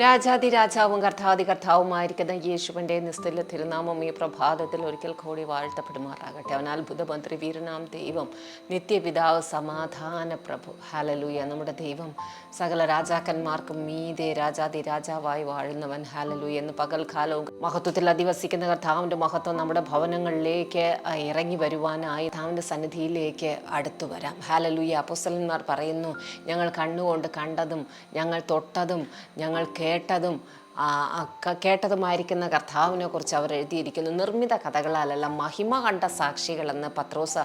രാജാതി രാജാവും കർത്താതി കർത്താവുമായിരിക്കുന്ന യേശുവിന്റെ നിസ്തുല്യ തിരുനാമം ഈ പ്രഭാതത്തിൽ ഒരിക്കൽ കൂടി വാഴ്ത്തപ്പെടുമാറാകട്ടെ. അവൻ ബുധമന്ത്രി മന്ത്രി വീരനാം ദൈവം നിത്യപിതാവ് സമാധാന പ്രഭു. ഹാലലൂയ നമ്മുടെ ദൈവം സകല രാജാക്കന്മാർക്കും മീതെ രാജാതി രാജാവായി വാഴുന്നവൻ. ഹാലലൂയ എന്ന് പകൽക്കാലവും മഹത്വത്തിൽ അധിവസിക്കുന്ന കർത്താവിന്റെ മഹത്വം നമ്മുടെ ഭവനങ്ങളിലേക്ക് ഇറങ്ങി വരുവാനായി കർത്താവിന്റെ സന്നിധിയിലേക്ക് അടുത്തു വരാം. ഹാലലൂയ അപ്പോസ്തലന്മാർ പറയുന്നു ഞങ്ങൾ കണ്ണുകൊണ്ട് കണ്ടതും ഞങ്ങൾ തൊട്ടതും ഞങ്ങൾ കേട്ടതും കേട്ടതുമായിരിക്കുന്ന കർത്താവിനെ കുറിച്ച് അവർ എഴുതിയിരിക്കുന്നു. നിർമ്മിത കഥകളാലല്ല മഹിമ കണ്ട സാക്ഷികളെന്ന് പത്രോസ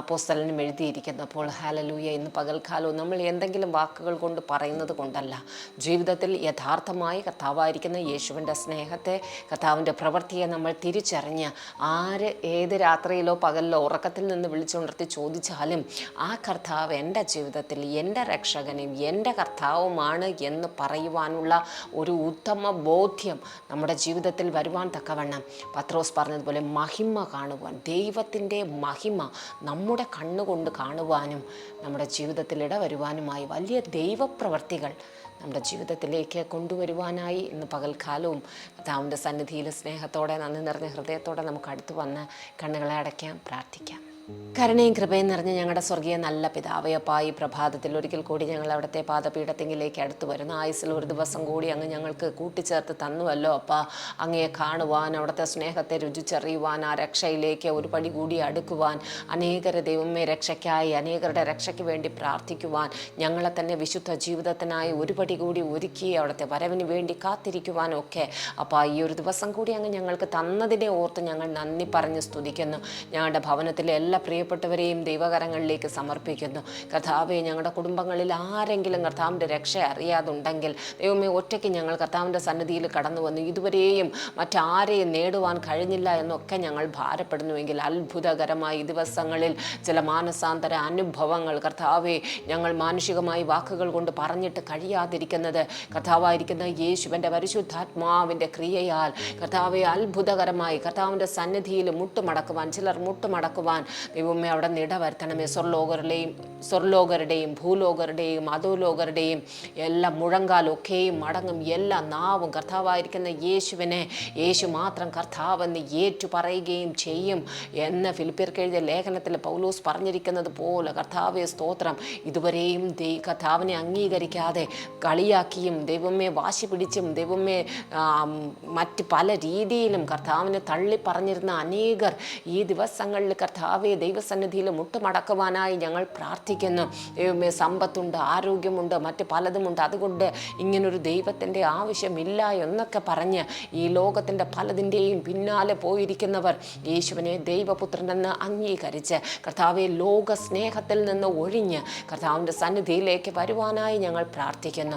അപ്പോസ്തലനും എഴുതിയിരിക്കുന്നപ്പോൾ ഹാലലൂയ ഇന്ന് പകൽക്കാലവും നമ്മൾ എന്തെങ്കിലും വാക്കുകൾ കൊണ്ട് പറയുന്നത് കൊണ്ടല്ല. ജീവിതത്തിൽ യഥാർത്ഥമായി കർത്താവായിരിക്കുന്ന യേശുവിന്റെ സ്നേഹത്തെ കർത്താവിന്റെ പ്രവൃത്തിയെ നമ്മൾ തിരിച്ചറിഞ്ഞ് ആര് ഏത് രാത്രിയിലോ പകലിലോ ഉറക്കത്തിൽ നിന്ന് വിളിച്ചുണർത്തി ചോദിച്ചാലും ആ കർത്താവ് എന്റെ ജീവിതത്തിൽ എന്റെ രക്ഷകനും എന്റെ കർത്താവുമാണ് എന്ന് പറയുവാനുള്ള ഒരു ഉത്തമ ബോധ്യം നമ്മുടെ ജീവിതത്തിൽ വരുവാൻ തക്കവണ്ണം. പത്രോസ് പറഞ്ഞതുപോലെ മഹിമ കാണുവാൻ ദൈവത്തിന്റെ മഹിമ നമ്മുടെ കണ്ണുകൊണ്ട് കാണുവാനും നമ്മുടെ ജീവിതത്തിൽ ഇടവരുവാനുമായി വലിയ ദൈവപ്രവർത്തികൾ നമ്മുടെ ജീവിതത്തിലേക്ക് കൊണ്ടുവരുവാനായി ഇന്ന് പകൽക്കാലവും കഥാവിന്റെ സന്നിധിയിൽ സ്നേഹത്തോടെ നന്ദി നിറഞ്ഞ ഹൃദയത്തോടെ നമുക്ക് അടുത്ത് വന്ന് കണ്ണുകളെ അടയ്ക്കാം പ്രാർത്ഥിക്കാം. കരുണയും കൃപയും നിറഞ്ഞ ഞങ്ങളുടെ സ്വർഗീയ നല്ല പിതാവയപ്പ ഈ പ്രഭാതത്തിൽ ഒരിക്കൽ കൂടി ഞങ്ങൾ അവിടുത്തെ പാദപീഠത്തിങ്കിലേക്ക് അടുത്ത് വരുന്നു. ആയുസിൽ ഒരു ദിവസം കൂടി അങ്ങ് ഞങ്ങൾക്ക് കൂട്ടിച്ചേർത്ത് തന്നുവല്ലോ അപ്പ. അങ്ങയെ കാണുവാൻ അവിടുത്തെ സ്നേഹത്തെ രുചിച്ചറിയുവാൻ ആ രക്ഷയിലേക്ക് ഒരു പടി കൂടി അടുക്കുവാൻ അനേകരെ ദൈവമേ രക്ഷയ്ക്കായി അനേകരുടെ രക്ഷയ്ക്ക് വേണ്ടി പ്രാർത്ഥിക്കുവാൻ ഞങ്ങളെ തന്നെ വിശുദ്ധ ജീവിതത്തിനായി ഒരു പടി കൂടി ഒരുക്കി അവിടുത്തെ വരവിന് വേണ്ടി കാത്തിരിക്കുവാനൊക്കെ അപ്പോൾ ഈ ഒരു ദിവസം കൂടി അങ്ങ് ഞങ്ങൾക്ക് തന്നതിനെ ഓർത്ത് ഞങ്ങൾ നന്ദി പറഞ്ഞ് സ്തുതിക്കുന്നു. ഞങ്ങളുടെ ഭവനത്തിലെ എല്ലാ പ്രിയപ്പെട്ടവരെയും ദൈവകരങ്ങളിലേക്ക് സമർപ്പിക്കുന്നു. കർത്താവെ ഞങ്ങളുടെ കുടുംബങ്ങളിൽ ആരെങ്കിലും കർത്താവിന്റെ രക്ഷ അറിയാതുണ്ടെങ്കിൽ ദൈവമേ ഒറ്റയ്ക്ക് ഞങ്ങൾ കർത്താവിന്റെ സന്നിധിയിൽ കടന്നു വന്നു. ഇതുവരെയും മറ്റാരെയും നേടുവാൻ കഴിഞ്ഞില്ല എന്നൊക്കെ ഞങ്ങൾ ഭാരപ്പെടുന്നുവെങ്കിൽ അത്ഭുതകരമായ ദിവസങ്ങളിൽ ചില മാനസാന്തര അനുഭവങ്ങൾ കർത്താവെ ഞങ്ങൾ മാനുഷികമായി വാക്കുകൾ കൊണ്ട് പറഞ്ഞിട്ട് കഴിയാതിരിക്കുന്നത് കർത്താവായിരിക്കുന്ന യേശുവിന്റെ പരിശുദ്ധാത്മാവിന്റെ ക്രിയയാൽ കർത്താവെ അത്ഭുതകരമായി കർത്താവിന്റെ സന്നിധിയിൽ മുട്ടുമടക്കുവാൻ ചിലർ മുട്ടുമടക്കുവാൻ ദൈവമേ അവിടെ നിട വരുത്തണമേ. സ്വർലോകരുടെയും സ്വർലോകരുടെയും ഭൂലോകരുടെയും അധോലോകരുടെയും എല്ലാ മുഴങ്കാലൊക്കെയും മടങ്ങും എല്ലാ നാവും കർത്താവായിരിക്കുന്ന യേശുവിനെ യേശു മാത്രം കർത്താവെന്ന് ഏറ്റു പറയുകയും ചെയ്യും എന്ന് ഫിലിപ്പിയർക്ക് എഴുതിയ ലേഖനത്തിൽ പൗലോസ് പറഞ്ഞിരിക്കുന്നത് പോലെ. കർത്താവെ സ്തോത്രം. ഇതുവരെയും കർത്താവിനെ അംഗീകരിക്കാതെ കളിയാക്കിയും ദൈവമേ വാശി പിടിച്ചും ദൈവമേ മറ്റ് പല രീതിയിലും കർത്താവിനെ തള്ളി പറഞ്ഞിരുന്ന അനേകർ ഈ ദിവസങ്ങളിൽ കർത്താവെ ദൈവസന്നിധിയിൽ മുട്ടുമടക്കുവാനായി ഞങ്ങൾ പ്രാർത്ഥിക്കുന്നു. ദൈവമേ സമ്പത്തുണ്ട് ആരോഗ്യമുണ്ട് മറ്റ് പലതുമുണ്ട്. അതുകൊണ്ട് ഇങ്ങനൊരു ദൈവത്തിന്റെ ആവശ്യമില്ല എന്നൊക്കെ പറഞ്ഞ് ഈ ലോകത്തിന്റെ പലതിന്റെയും പിന്നാലെ പോയിരിക്കുന്നവർ യേശുവിനെ ദൈവപുത്രനെന്ന് അംഗീകരിച്ച് കർത്താവെ ലോക സ്നേഹത്തിൽ നിന്ന് ഒഴിഞ്ഞ് കർത്താവിന്റെ സന്നിധിയിലേക്ക് വരുവാനായി ഞങ്ങൾ പ്രാർത്ഥിക്കുന്നു.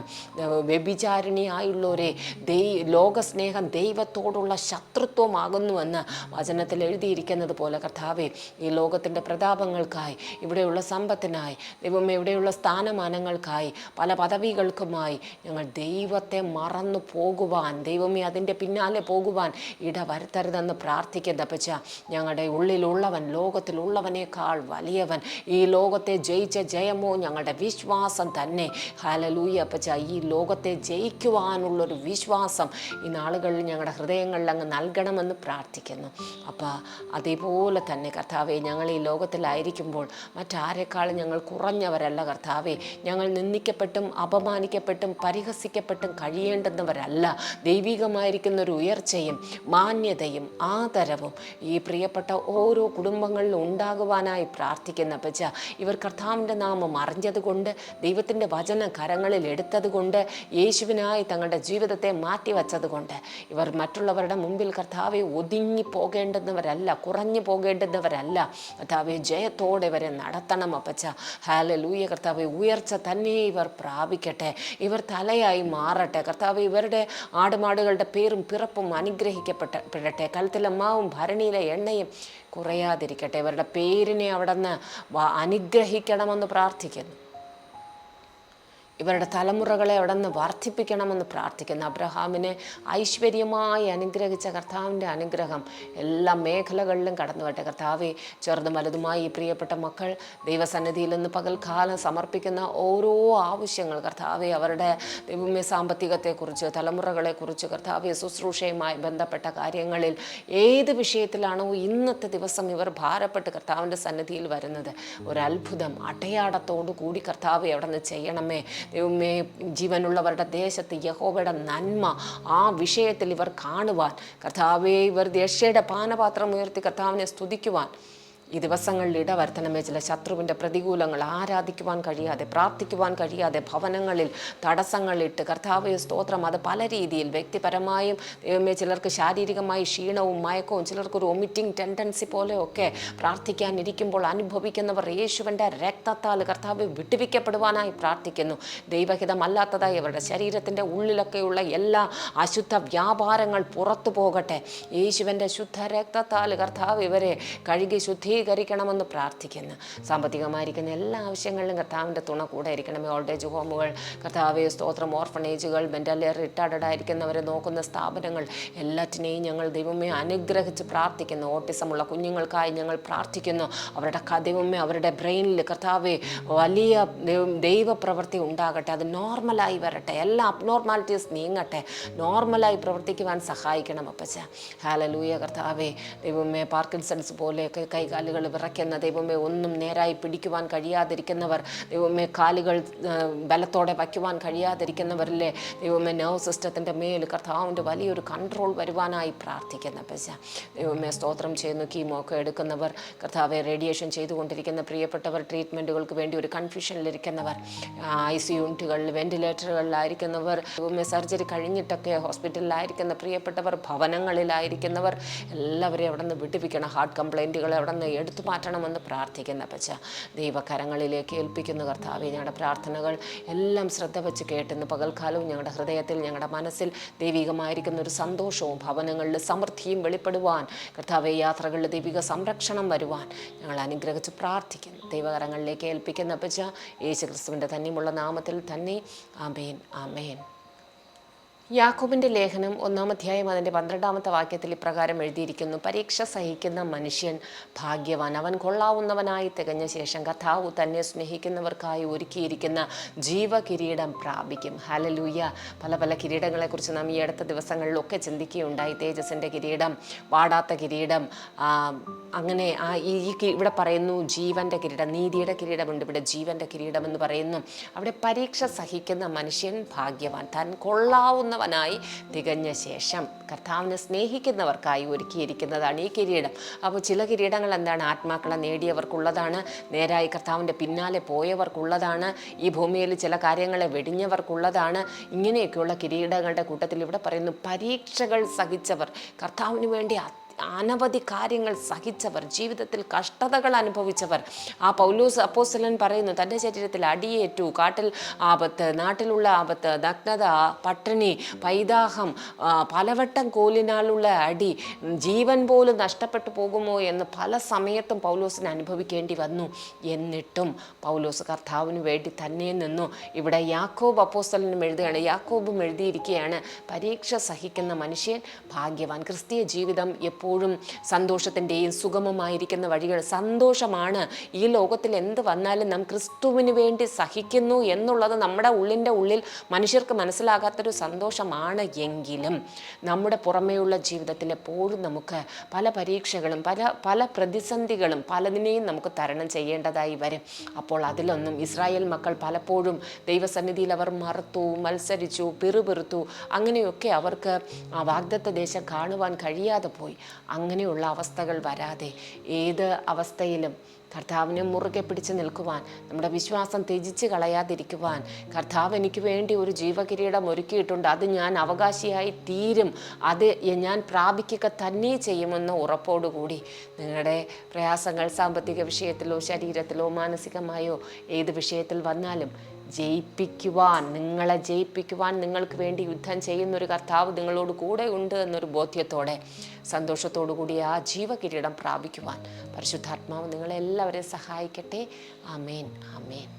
വ്യഭിചാരിണിയായുള്ളവരെ ദൈ ലോകസ്നേഹം ദൈവത്തോടുള്ള ശത്രുത്വമാകുന്നുവെന്ന് വചനത്തിൽ എഴുതിയിരിക്കുന്നത് പോലെ കർത്താവെ ഈ ലോകത്തിന്റെ പ്രതാപങ്ങൾക്കായി ഇവിടെയുള്ള സമ്പത്തിനായി ദൈവം ഇവിടെയുള്ള സ്ഥാനമാനങ്ങൾക്കായി പല പദവികൾക്കുമായി ഞങ്ങൾ ദൈവത്തെ മറന്നു പോകുവാൻ ദൈവമേ അതിന്റെ പിന്നാലെ പോകുവാൻ ഇടവരുത്തരുതെന്ന് പ്രാർത്ഥിക്കുന്ന പച്ച ഞങ്ങളുടെ ഉള്ളിലുള്ളവൻ ലോകത്തിലുള്ളവനേക്കാൾ വലിയവൻ ഈ ലോകത്തെ ജയിച്ച ജയമോ ഞങ്ങളുടെ വിശ്വാസം തന്നെ. ഹാലലൂയ പച്ച ഈ ലോകത്തെ ജയിക്കുവാനുള്ളൊരു വിശ്വാസം ഈ നാളുകളിൽ ഞങ്ങളുടെ ഹൃദയങ്ങളിൽ അങ്ങ് നൽകണമെന്ന് പ്രാർത്ഥിക്കുന്നു. അപ്പോൾ അതേപോലെ തന്നെ കർത്താവെ ഞങ്ങൾ ഈ ലോകത്തിലായിരിക്കുമ്പോൾ മറ്റാരെക്കാളും ഞങ്ങൾ കുറഞ്ഞവരല്ല കർത്താവേ. ഞങ്ങൾ നിന്ദിക്കപ്പെട്ടും അപമാനിക്കപ്പെട്ടും പരിഹസിക്കപ്പെട്ടും കഴിയേണ്ടുന്നവരല്ല. ദൈവികമായിരിക്കുന്ന ഒരു ഉയർച്ചയും മാന്യതയും ആദരവും ഈ പ്രിയപ്പെട്ട ഓരോ കുടുംബങ്ങളിലും ഉണ്ടാകുവാനായി പ്രാർത്ഥിക്കുന്ന പച്ച ഇവർ കർത്താവിന്റെ നാമം അറിഞ്ഞതുകൊണ്ട് ദൈവത്തിന്റെ വചന കരങ്ങളിൽ എടുത്തതുകൊണ്ട് യേശുവിനായി തങ്ങളുടെ ജീവിതത്തെ മാറ്റിവെച്ചതുകൊണ്ട് ഇവർ മറ്റുള്ളവരുടെ മുമ്പിൽ കർത്താവെ ഒതുങ്ങി പോകേണ്ടുന്നവരല്ല കുറഞ്ഞു പോകേണ്ടുന്നവരല്ല. കർത്താവെ ജയത്തോടെ ഇവരെ നടത്തണം അപ്പച്ച. ഹാല ലൂയ കർത്താവെ ഉയർച്ച തന്നെ ഇവർ പ്രാപിക്കട്ടെ. ഇവർ തലയായി മാറട്ടെ. കർത്താവ് ഇവരുടെ ആടുമാടുകളുടെ പേരും പിറപ്പും അനുഗ്രഹിക്കപ്പെട്ട പെടട്ടെ കലത്തിലെ മാവും ഭരണിയിലെ എണ്ണയും കുറയാതിരിക്കട്ടെ. ഇവരുടെ പേരിനെ അവിടെ നിന്ന് അനുഗ്രഹിക്കണമെന്ന് പ്രാർത്ഥിക്കുന്നു. ഇവരുടെ തലമുറകളെ അവിടെ നിന്ന് വർദ്ധിപ്പിക്കണമെന്ന് പ്രാർത്ഥിക്കുന്നു. അബ്രഹാമിനെ ഐശ്വര്യമായി അനുഗ്രഹിച്ച കർത്താവിന്റെ അനുഗ്രഹം എല്ലാ മേഖലകളിലും കടന്നു വരട്ടെ. കർത്താവെ ചെറുതും വലുതുമായി ഈ പ്രിയപ്പെട്ട മക്കൾ ദൈവസന്നിധിയിൽ നിന്ന് പകൽക്കാലം സമർപ്പിക്കുന്ന ഓരോ ആവശ്യങ്ങൾ കർത്താവെ അവരുടെ ദൈവമേ സാമ്പത്തികത്തെക്കുറിച്ച് തലമുറകളെക്കുറിച്ച് കർത്താവെ ശുശ്രൂഷയുമായി ബന്ധപ്പെട്ട കാര്യങ്ങളിൽ ഏത് വിഷയത്തിലാണോ ഇന്നത്തെ ദിവസം ഇവർ ഭാരപ്പെട്ട് കർത്താവിന്റെ സന്നിധിയിൽ വരുന്നത്. ഒരത്ഭുതം അടയാടത്തോടു കൂടി കർത്താവെ അവിടെ നിന്ന് ചെയ്യണമേ. ജീവനുള്ളവരുടെ ദേശത്ത് യഹോവയുടെ നന്മ ആ വിഷയത്തിൽ ഇവർ കാണുവാൻ കർത്താവെ ഇവർ ദേശയുടെ പാനപാത്രം ഉയർത്തി കർത്താവിനെ സ്തുതിക്കുവാൻ. ഈ ദിവസങ്ങളിൽ ഇടവരുത്തണമേ ചില ശത്രുവിന്റെ പ്രതികൂലങ്ങൾ ആരാധിക്കുവാൻ കഴിയാതെ പ്രാർത്ഥിക്കുവാൻ കഴിയാതെ ഭവനങ്ങളിൽ തടസ്സങ്ങളിട്ട് കർത്താവ് സ്തോത്രം. അത് പല രീതിയിൽ വ്യക്തിപരമായും ദൈവമേ ചിലർക്ക് ശാരീരികമായി ക്ഷീണവും മയക്കവും ചിലർക്കൊരു ഒമിറ്റിംഗ് ടെൻഡൻസി പോലെയൊക്കെ പ്രാർത്ഥിക്കാനിരിക്കുമ്പോൾ അനുഭവിക്കുന്നവർ യേശുവിന്റെ രക്തത്താൽ കർത്താവ് വിട്ടുവിക്കപ്പെടുവാനായി പ്രാർത്ഥിക്കുന്നു. ദൈവഹിതമല്ലാത്തതായി അവരുടെ ശരീരത്തിന്റെ ഉള്ളിലൊക്കെയുള്ള എല്ലാ അശുദ്ധ വ്യാപാരങ്ങൾ പുറത്തു പോകട്ടെ. യേശുവിന്റെ ശുദ്ധ രക്തത്താൽ കർത്താവ് ഇവരെ കഴുകി ശുദ്ധീകരിക്കണമെന്ന് പ്രാർത്ഥിക്കുന്നു. സാമ്പത്തികമായിരിക്കുന്ന എല്ലാ ആവശ്യങ്ങളിലും കർത്താവിന്റെ തുണ കൂടെ ഇരിക്കണമേ. ഓൾഡ് ഏജ് ഹോമുകൾ കർത്താവ് സ്തോത്രം ഓർഫണേജുകൾ മെന്റലി റിട്ടയർഡ് ആയിരിക്കുന്നവരെ നോക്കുന്ന സ്ഥാപനങ്ങൾ എല്ലാറ്റിനെയും ഞങ്ങൾ ദൈവമേ അനുഗ്രഹിച്ച് പ്രാർത്ഥിക്കുന്നു. ഓട്ടിസമുള്ള കുഞ്ഞുങ്ങൾക്കായി ഞങ്ങൾ പ്രാർത്ഥിക്കുന്നു. അവരുടെ ദൈവമേ അവരുടെ ബ്രെയിനിൽ കർത്താവെ വലിയ ദൈവം- ദൈവപ്രവൃത്തി ഉണ്ടാകട്ടെ. അത് നോർമലായി വരട്ടെ. എല്ലാ അബ്നോർമാലിറ്റീസ് നീങ്ങട്ടെ. നോർമലായി പ്രവർത്തിക്കുവാൻ സഹായിക്കണം അപ്പച്ച ഹാലലൂയ കർത്താവേ. ദൈവമേ പാർക്കിൻസൺസ് പോലെയൊക്കെ കൈകാലുകൾ വിറയ്ക്കുന്ന ദൈവമേ ഒന്നും നേരായി പിടിക്കുവാൻ കഴിയാതിരിക്കുന്നവർ ദൈവമേ കാലുകൾ ബലത്തോടെ വയ്ക്കുവാൻ കഴിയാതിരിക്കുന്നവരിലെ ദൈവമേ നെർവ് സിസ്റ്റത്തിന്റെ മേൽ കർത്താവിന്റെ വലിയൊരു കൺട്രോൾ വരുവാനായി പ്രാർത്ഥിക്കുന്ന പശ ദൈവമേ സ്തോത്രം ചെയ്യുന്നു കീമോ എടുക്കുന്നവർ കർത്താവെ റേഡിയേഷൻ ചെയ്തുകൊണ്ടിരിക്കുന്ന പ്രിയപ്പെട്ടവർ ട്രീറ്റ്മെന്റുകൾക്ക് വേണ്ടി ഒരു കൺഫ്യൂഷനിലിരിക്കുന്നവർ ഐ സി യൂണിറ്റുകളിൽ വെന്റിലേറ്ററുകളിലായിരിക്കുന്നവർ ദൈവമേ സർജറി കഴിഞ്ഞിട്ടൊക്കെ ഹോസ്പിറ്റലിലായിരിക്കുന്ന പ്രിയപ്പെട്ടവർ ഭവനങ്ങളിലായിരിക്കുന്നവർ എല്ലാവരെയും അവിടെ നിന്ന് വിടുവിക്കണം. ഹാർട്ട് കംപ്ലൈന്റുകൾ അവിടെ നിന്ന് എടുത്തു മാറ്റണമെന്ന് പ്രാർത്ഥിക്കുന്ന പച്ച ദൈവകരങ്ങളിലേക്ക് ഏൽപ്പിക്കുന്ന കർത്താവ് ഞങ്ങളുടെ പ്രാർത്ഥനകൾ എല്ലാം ശ്രദ്ധ വെച്ച് കേട്ടെന്ന് പകൽക്കാലവും ഞങ്ങളുടെ ഹൃദയത്തിൽ ഞങ്ങളുടെ മനസ്സിൽ ദൈവികമായിരിക്കുന്ന ഒരു സന്തോഷവും ഭവനങ്ങളിൽ സമൃദ്ധിയും വെളിപ്പെടുവാൻ കർത്താവെ യാത്രകളിൽ ദൈവിക സംരക്ഷണം വരുവാൻ ഞങ്ങൾ അനുഗ്രഹിച്ച് പ്രാർത്ഥിക്കുന്നു. ദൈവകരങ്ങളിലേക്ക് ഏൽപ്പിക്കുന്ന പച്ച യേശു ക്രിസ്തുവിന്റെ തന്നെയുമുള്ള നാമത്തിൽ തന്നെ ആമേൻ ആമേൻ. യാക്കോബിന്റെ ലേഖനം ഒന്നാം അധ്യായം അതിന്റെ പന്ത്രണ്ടാമത്തെ വാക്യത്തിൽ ഇപ്രകാരം എഴുതിയിരിക്കുന്നു. പരീക്ഷ സഹിക്കുന്ന മനുഷ്യൻ ഭാഗ്യവാൻ. അവൻ കൊള്ളാവുന്നവനായി തികഞ്ഞ ശേഷം കഥാവു തന്നെ സ്നേഹിക്കുന്നവർക്കായി ഒരുക്കിയിരിക്കുന്ന ജീവകിരീടം പ്രാപിക്കും. ഹലലൂയ പല പല കിരീടങ്ങളെക്കുറിച്ച് നാം ഈ അടുത്ത ദിവസങ്ങളിലൊക്കെ ചിന്തിക്കുകയുണ്ടായി. തേജസിന്റെ കിരീടം വാടാത്ത കിരീടം അങ്ങനെ ആ ഈ ഇവിടെ പറയുന്നു ജീവന്റെ കിരീടം നീതിയുടെ കിരീടമുണ്ട്. ഇവിടെ ജീവന്റെ കിരീടം എന്ന് പറയുന്നു. അവിടെ പരീക്ഷ സഹിക്കുന്ന മനുഷ്യൻ ഭാഗ്യവാൻ. താൻ കൊള്ളാവുന്നവനായി തികഞ്ഞ ശേഷം കർത്താവിനെ സ്നേഹിക്കുന്നവർക്കായി ഒരുക്കിയിരിക്കുന്നതാണ് ഈ കിരീടം അപ്പോൾ ചില കിരീടങ്ങൾ എന്താണ്? ആത്മാക്കളെ നേടിയവർക്കുള്ളതാണ്. നേരായി കർത്താവിന്റെ പിന്നാലെ പോയവർക്കുള്ളതാണ്. ഈ ഭൂമിയിൽ ചില കാര്യങ്ങളെ വെടിഞ്ഞവർക്കുള്ളതാണ്. ഇങ്ങനെയൊക്കെയുള്ള കിരീടങ്ങളുടെ കൂട്ടത്തിൽ ഇവിടെ പറയുന്നു പരീക്ഷകൾ സഹിച്ചവർ. കർത്താവിന് വേണ്ടി അനവധി കാര്യങ്ങൾ സഹിച്ചവർ ജീവിതത്തിൽ കഷ്ടതകൾ അനുഭവിച്ചവർ. ആ പൗലൂസ് അപ്പോസ്തലൻ പറയുന്നു തന്റെ ശരീരത്തിൽ അടിയേറ്റു. കാട്ടിൽ ആപത്ത് നാട്ടിലുള്ള ആപത്ത് നഗ്നത പട്ടിണി പൈതാഹം പലവട്ടം കോലിനാലുള്ള അടി ജീവൻ പോലും നഷ്ടപ്പെട്ടു പോകുമോ എന്ന് പല സമയത്തും പൗലോസിന് അനുഭവിക്കേണ്ടി വന്നു. എന്നിട്ടും പൗലോസ് കർത്താവിന് വേണ്ടി തന്നെ നിന്നു. ഇവിടെ യാക്കോബ് അപ്പോസ്റ്റലിനും എഴുതുകയാണ് യാക്കോബും എഴുതിയിരിക്കുകയാണ് പരീക്ഷ സഹിക്കുന്ന മനുഷ്യൻ ഭാഗ്യവാൻ ക്രിസ്തീയ ജീവിതം എപ്പോഴും സന്തോഷത്തിന്റെയും സുഗമമായിരിക്കുന്ന വഴികൾ. സന്തോഷമാണ് ഈ ലോകത്തിൽ എന്ത് വന്നാലും നാം ക്രിസ്തുവിന് വേണ്ടി സഹിക്കുന്നു എന്നുള്ളത് നമ്മുടെ ഉള്ളിന്റെ ഉള്ളിൽ മനുഷ്യർക്ക് മനസ്സിലാകാത്തൊരു സന്തോഷമാണ് എങ്കിലും നമ്മുടെ പുറമേയുള്ള ജീവിതത്തിൽ എപ്പോഴും നമുക്ക് പല പരീക്ഷകളും പല പല പ്രതിസന്ധികളും പലതിനെയും നമുക്ക് തരണം ചെയ്യേണ്ടതായി വരും. അപ്പോൾ അതിലൊന്നും ഇസ്രായേൽ മക്കൾ പലപ്പോഴും ദൈവസന്നിധിയിൽ അവർ മറുത്തു മത്സരിച്ചു പിറുപിറുത്തു അങ്ങനെയൊക്കെ അവർക്ക് ആ വാഗ്ദത്ത ദേശം കാണുവാൻ കഴിയാതെ പോയി. അങ്ങനെയുള്ള അവസ്ഥകൾ വരാതെ ഏത് അവസ്ഥയിലും കർത്താവിനെ മുറുകെ പിടിച്ച് നിൽക്കുവാൻ നമ്മുടെ വിശ്വാസം ത്യജിച്ച് കളയാതിരിക്കുവാൻ കർത്താവ് എനിക്ക് വേണ്ടി ഒരു ജീവകിരീടം ഒരുക്കിയിട്ടുണ്ട്. അത് ഞാൻ അവകാശിയായി തീരും. അത് ഞാൻ പ്രാപിക്കുക തന്നെ ചെയ്യുമെന്ന ഉറപ്പോടുകൂടി നിങ്ങളുടെ പ്രയാസങ്ങൾ സാമ്പത്തിക വിഷയത്തിലോ ശരീരത്തിലോ മാനസികമായോ ഏത് വിഷയത്തിൽ വന്നാലും ജയിപ്പിക്കുവാൻ നിങ്ങളെ ജയിപ്പിക്കുവാൻ നിങ്ങൾക്ക് വേണ്ടി യുദ്ധം ചെയ്യുന്നൊരു കർത്താവ് നിങ്ങളോട് കൂടെ ഉണ്ട് എന്നൊരു ബോധ്യത്തോടെ സന്തോഷത്തോടു കൂടി ആ ജീവകിരീടം പ്രാപിക്കുവാൻ പരിശുദ്ധാത്മാവ് നിങ്ങളെല്ലാവരെയും സഹായിക്കട്ടെ. ആമേൻ. ആമേൻ.